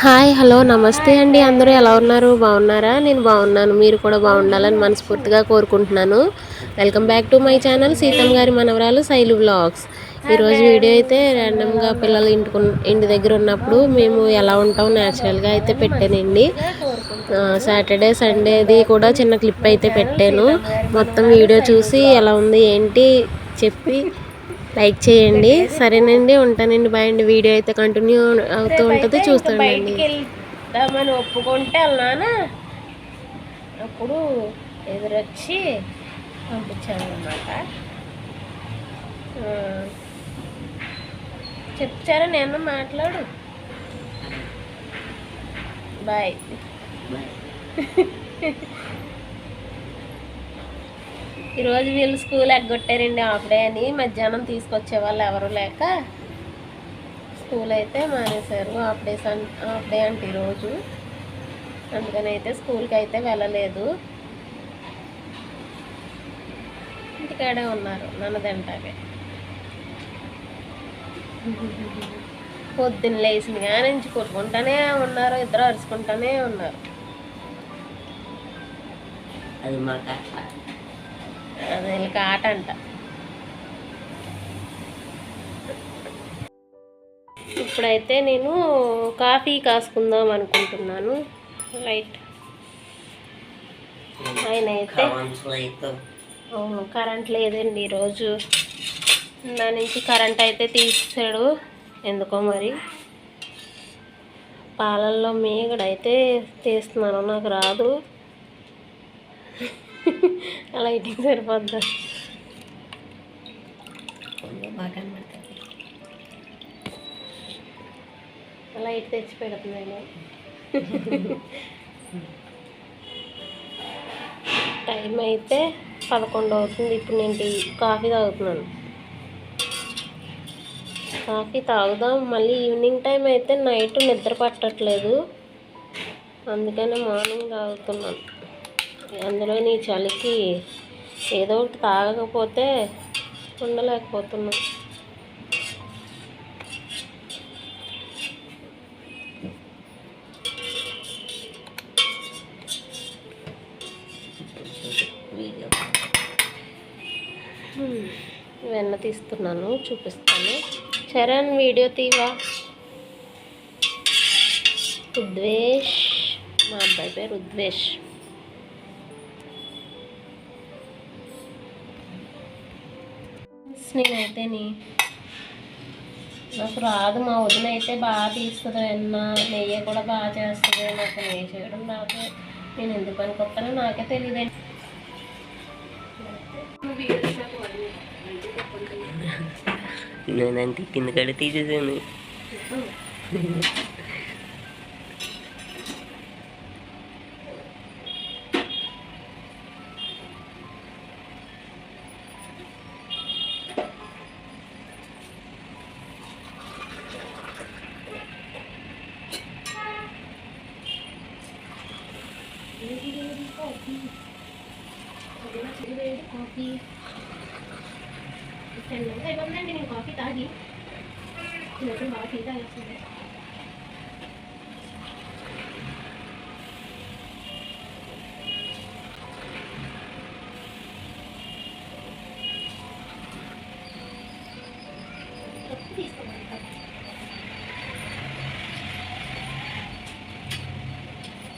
Hi hello నమస్తే అండి. అందరూ ఎలా ఉన్నారు? బాగున్నారా? నేను బాగున్నాను. మీరు కూడా బాగుండాలని మనస్ఫూర్తిగా కోరుకుంటున్నాను. Welcome back to my channel Seethamma గారి మనవరాలు శైలు బ్లాగ్స్. ఈరోజు వీడియో అయితే ర్యాండమ్గా పిల్లలు ఇంటికి ఇంటి దగ్గర ఉన్నప్పుడు మేము ఎలా ఉంటాం న్యాచురల్గా అయితే పెట్టానండి. సాటర్డే సండేది కూడా చిన్న క్లిప్ అయితే పెట్టాను. మొత్తం వీడియో చూసి ఎలా ఉంది ఏంటి చెప్పి లైక్ చేయండి. సరేనండి ఉంటానండి. బాయ్ అండి. వీడియో అయితే కంటిన్యూ అవుతూ ఉంటుంది చూస్తానండి వెళ్దామని ఒప్పుకుంటే వెళ్ళానా? అప్పుడు ఎదురొచ్చి పంపించాను అనమాట చెప్తారా? నేను మాట్లాడు. బాయ్. ఈరోజు వీళ్ళు స్కూల్ ఎగ్గొట్టారండి హాఫ్ డే అని. మధ్యాహ్నం తీసుకొచ్చే వాళ్ళు ఎవరు లేక స్కూల్ అయితే మానేశారు. హాఫ్ డే సన్ హాఫ్ డే అంటే ఈరోజు. అందుకని అయితే స్కూల్కి అయితే వెళ్ళలేదు. ఇంటికాడే ఉన్నారు నన్నదంటాగే పొద్దున్న లేచిన నుంచి కొట్టుకుంటానే ఉన్నారు ఇద్దరు అరుచుకుంటానే ఉన్నారు. అది మాట వీళ్ళకి ఆట అంట. ఇప్పుడైతే నేను కాఫీ కాసుకుందాం అనుకుంటున్నాను. లైట్. ఆయన అయితే అవును కరెంట్ లేదండి ఈరోజు. దాని నుంచి కరెంట్ అయితే తీసాడు ఎందుకో మరి. పాలల్లో మేగడైతే తీస్తున్నాను నాకు రాదు. లైటింగ్ సరిపోద్దా? బాగా కనబడుతుంది. లైట్ తెచ్చి పెడుతున్నాను టైం అయితే పదకొండు అవుతుంది. ఇప్పుడు నేను టీ కాఫీ తాగుతున్నాను. కాఫీ తాగుదాం. మళ్ళీ ఈవినింగ్ టైం అయితే నైట్ నిద్ర పట్టట్లేదు. అందుకనే మార్నింగ్ తాగుతున్నాను. అందులో నీ చలికి ఏదో ఒకటి తాగకపోతే ఉండలేకపోతున్నా. వెన్న తీస్తున్నాను చూపిస్తాను. చరణ్ వీడియో తీవా? ఉద్వేష్ మా అబ్బాయి పేరు ఉద్వేష్ నేనైతే నీ నాకు రాదు మా వదిన అయితే బాగా తీస్తుంది వెన్న నెయ్యి కూడా బాగా చేస్తుంది నాకు నెయ్యి చేయడం రాదు. నేను ఎందుకు పనికొస్తానో నాకే తెలియదండి నేనంటే కింద కడ తీసేసాను కాఫీ అయిపోతుందండి నేను కాఫీ తాగి చిన్నప్పుడు బాగా టీ తాగేస్తుంది తీసుకోవాలి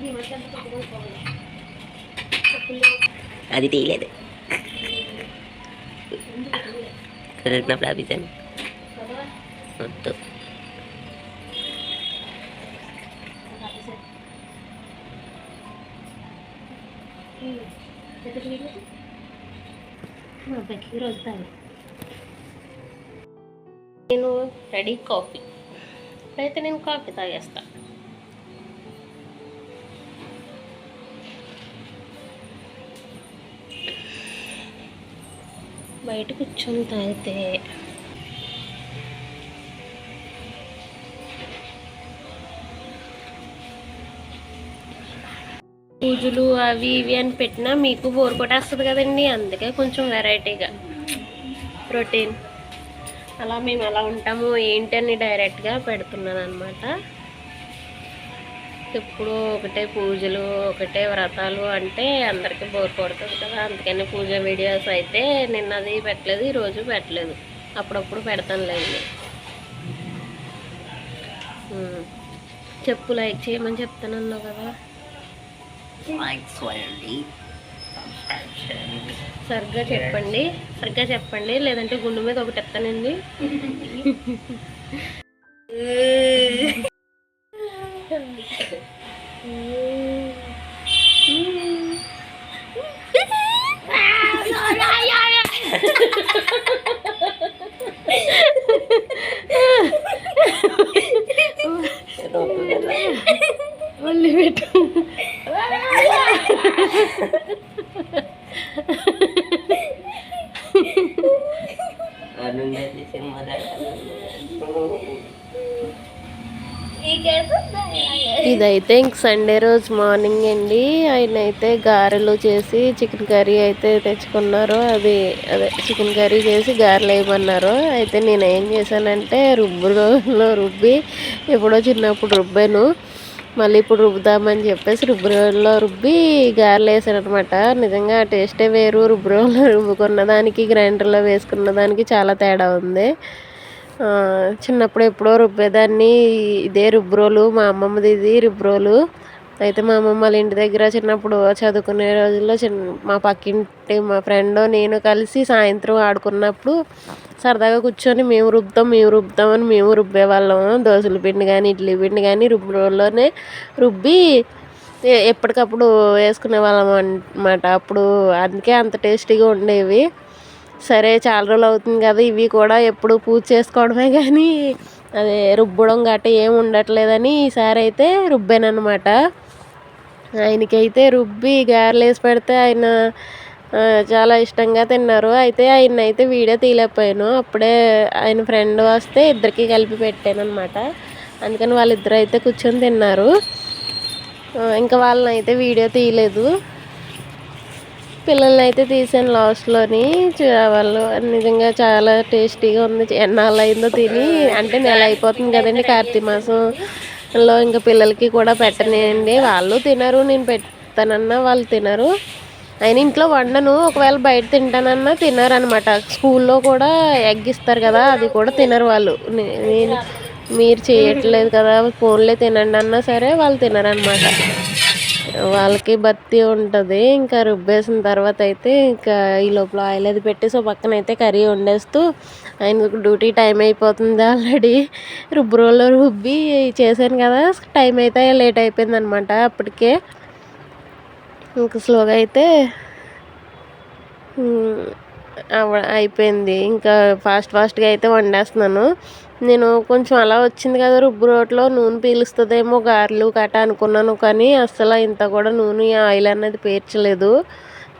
ఈ మధ్య అంతా కొట్టుకోవాలి చెప్పులు అది తీయలేదు కుదిరినప్పుడు ఆపించాను కదా వద్దు మా అబ్బాయికి ఈరోజు తాగు నేను రెడీ కాఫీ ఇప్పుడైతే నేను కాఫీ తాగేస్తా బయట కూర్చొని తాగితే. పూజలు అవి ఇవి అని పెట్టినా మీకు బోర్ కొట్టేస్తుంది కదండి అందుకే కొంచెం వెరైటీగా. ప్రోటీన్. అలా మేము ఎలా ఉంటాము ఏంటి అని డైరెక్ట్గా పెడుతున్నాను అనమాట ఎప్పుడు ఒకటే పూజలు ఒకటే వ్రతాలు అంటే అందరికీ బోర్ కొడుతుంది కదా. అందుకని పూజ వీడియోస్ అయితే నిన్నది పెట్టలేదు ఈరోజు పెట్టలేదు. అప్పుడప్పుడు పెడతానులేండి. ఉమ్. చెప్పు లైక్ చేయమని చెప్తానన్నావు కదా. సరిగ్గా చెప్పండి సరిగ్గా చెప్పండి లేదంటే గుండు మీద ఒకటి ఎత్తానండి. మళ్ళీ పెట్టు అరుంధతి సినిమా ఇదైతే ఇంక సండే రోజు మార్నింగ్ అండి. ఆయన అయితే గారెలు చేసి చికెన్ కర్రీ అయితే తెచ్చుకున్నారు. అది అదే చికెన్ కర్రీ చేసి గారెలు వేయమన్నారు. అయితే నేను ఏం చేశానంటే రుబ్బులో రుబ్బి ఎప్పుడో చిన్నప్పుడు రుబ్బాను. మళ్ళీ ఇప్పుడు రుబ్బుదామని చెప్పేసి రుబ్బురోలో రుబ్బి గారెలు వేసాడనమాట నిజంగా ఆ టేస్టే వేరు. రుబ్బురోలో రుబ్బుకున్న దానికి గ్రైండర్లో వేసుకున్న దానికి చాలా తేడా ఉంది. చిన్నప్పుడు ఎప్పుడో రుబ్బేదాన్ని ఇదే రుబ్రోలు మా అమ్మమ్మది ఇది రుబ్రోలు అయితే మా అమ్మమ్మ వాళ్ళ ఇంటి దగ్గర చిన్నప్పుడు చదువుకునే రోజుల్లో చిన్న మా పక్కింటి మా ఫ్రెండ్ నేను కలిసి సాయంత్రం ఆడుకున్నప్పుడు సరదాగా కూర్చొని మేము రుబ్బుతాం మేము రుబ్బుతాం అని మేము రుబ్బేవాళ్ళం. దోశల పిండి కానీ ఇడ్లీ పిండి కానీ రుబ్బులోనే రుబ్బి ఎప్పటికప్పుడు వేసుకునే వాళ్ళం అన్నమాట అప్పుడు అందుకే అంత టేస్టీగా ఉండేవి. సరే చాలా రోజులు అవుతుంది కదా ఇవి కూడా ఎప్పుడు పూజ చేసుకోవడమే కానీ అదే రుబ్బడం గట్ట ఏం ఉండట్లేదని ఈసారి అయితే రుబ్బానమాట ఆయనకైతే రుబ్బి గారెలేసి పెడితే ఆయన చాలా ఇష్టంగా తిన్నారు. అయితే ఆయన అయితే వీడియో తీయలేకపోయాను. అప్పుడే ఆయన ఫ్రెండ్ వస్తే ఇద్దరికి కలిపి పెట్టాను అనమాట అందుకని వాళ్ళిద్దరు అయితే కూర్చొని తిన్నారు. ఇంకా వాళ్ళని అయితే వీడియో తీయలేదు. పిల్లల్ని అయితే తీసాను లాస్ట్లోని చూ- వాళ్ళు నిజంగా చాలా టేస్టీగా ఉంది. ఎన్నాళ్ళు అయిందో తిని అంటే నెల అయిపోతుంది కదండి కార్తీక మాసంలో ఇంకా పిల్లలకి కూడా పెట్టనండి వాళ్ళు తినరు నేను పెడతానన్నా వాళ్ళు తినరు. అయినా ఇంట్లో వండను ఒకవేళ బయట తింటానన్నా తినరు అనమాట స్కూల్లో కూడా ఎగ్ ఇస్తారు కదా అది కూడా తినరు వాళ్ళు. నేను మీరు చేయట్లేదు కదా ఫోన్లే తినండి అన్నా సరే వాళ్ళు తినరు అనమాట వాళ్ళకి బత్తి ఉంటుంది ఇంకా రుబ్బేసిన తర్వాత అయితే ఇంకా ఈ లోపల ఆయిల్ అది పెట్టేసి ఒక పక్కన అయితే కర్రీ వండేస్తూ ఆయనకు డ్యూటీ టైం అయిపోతుంది ఆల్రెడీ. రుబ్బు రోల్లో రుబ్బి చేశాను కదా టైం అయితే లేట్ అయిపోయింది అనమాట అప్పటికే. ఇంకా స్లోగా అయితే అయిపోయింది. ఇంకా ఫాస్ట్ ఫాస్ట్గా అయితే వండేస్తున్నాను. నేను కొంచెం అలా వచ్చింది కదా రుబ్బు రోట్లో నూనె పీలుస్తుందేమో గారెలు కట్ట అనుకున్నాను కానీ అస్సలు ఇంత కూడా నూనె ఆయిల్ అనేది పేర్చలేదు.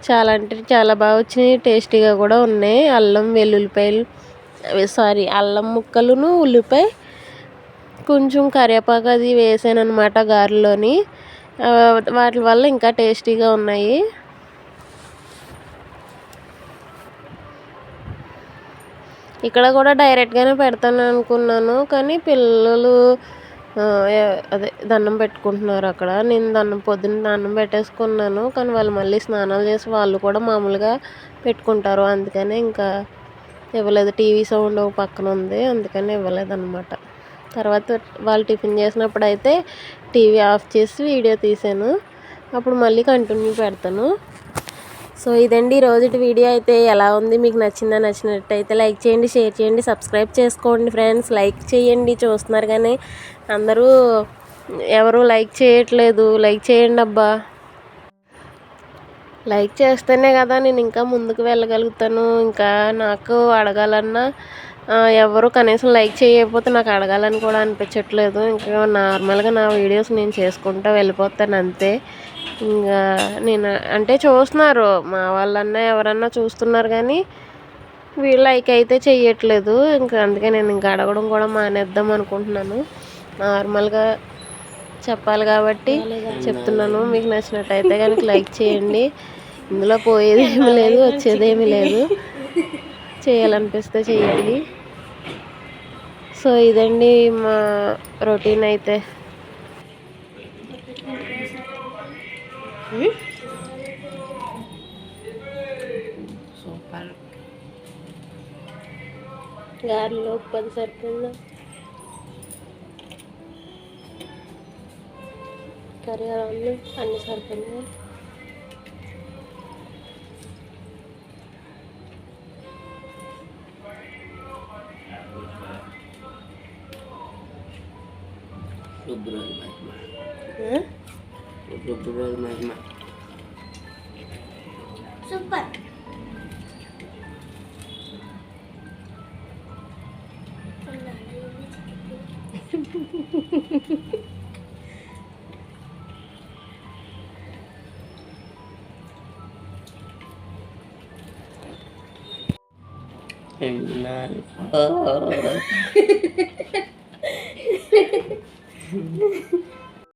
చాలా అంటే చాలా బాగా వచ్చినాయి టేస్టీగా కూడా ఉన్నాయి. అల్లం వెల్లుల్లిపాయలు సారీ అల్లం ముక్కలును ఉల్లిపాయ కొంచెం కరివేపాకు అది వేసాను అనమాట గారెలోని వాటి వల్ల ఇంకా టేస్టీగా ఉన్నాయి. ఇక్కడ కూడా డైరెక్ట్గానే పెడతాను అనుకున్నాను కానీ పిల్లలు అదే దండం పెట్టుకుంటున్నారు అక్కడ. నేను దండం పొద్దున్న దండం పెట్టేసుకున్నాను కానీ వాళ్ళు మళ్ళీ స్నానాలు చేసి వాళ్ళు కూడా మామూలుగా పెట్టుకుంటారు. అందుకనే ఇంకా ఇవ్వలేదు. టీవీ సౌండ్ ఒక పక్కన ఉంది అందుకని ఇవ్వలేదు అనమాట తర్వాత వాళ్ళు టిఫిన్ చేసినప్పుడు అయితే టీవీ ఆఫ్ చేసి వీడియో తీసాను. అప్పుడు మళ్ళీ కంటిన్యూ పెడతాను. సో ఇదండి రోజుటి వీడియో అయితే ఎలా ఉంది? మీకు నచ్చిందా? నచ్చినట్టయితే లైక్ చేయండి షేర్ చేయండి సబ్స్క్రైబ్ చేసుకోండి ఫ్రెండ్స్. లైక్ చేయండి చూస్తున్నారు కానీ అందరూ ఎవరు లైక్ చేయట్లేదు. లైక్ చేయండి అబ్బా. లైక్ చేస్తేనే కదా నేను ఇంకా ముందుకు వెళ్ళగలుగుతాను. ఇంకా నాకు అడగాలన్నా ఎవరు కనీసం లైక్ చేయకపోతే నాకు అడగాలని కూడా అనిపించట్లేదు. ఇంకా నార్మల్గా నా వీడియోస్ నేను చేసుకుంటూ వెళ్ళిపోతాను అంతే. ఇంకా నేను అంటే చూస్తున్నారు మా వాళ్ళన్నా ఎవరన్నా చూస్తున్నారు కానీ వీళ్ళు లైక్ అయితే చెయ్యట్లేదు. ఇంకా అందుకే నేను ఇంకా అడగడం కూడా మానేద్దాం అనుకుంటున్నాను. నార్మల్గా చెప్పాలి కాబట్టి చెప్తున్నాను. మీకు నచ్చినట్టయితే కనుక లైక్ చేయండి. ఇందులో పోయేది ఏమి లేదు వచ్చేదేమి లేదు. చేయాలనిపిస్తే చేయండి. సో ఇదండి మా రొటీన్ అయితే. సూపర్ గారెలో ఉప్పు అది సరిపోయిందా కర్రీ ఎలా ఉంది అన్నీ సరిపోయిందా రుబ్బురోలు Portugal más y más. Super. Hey, man. Oh.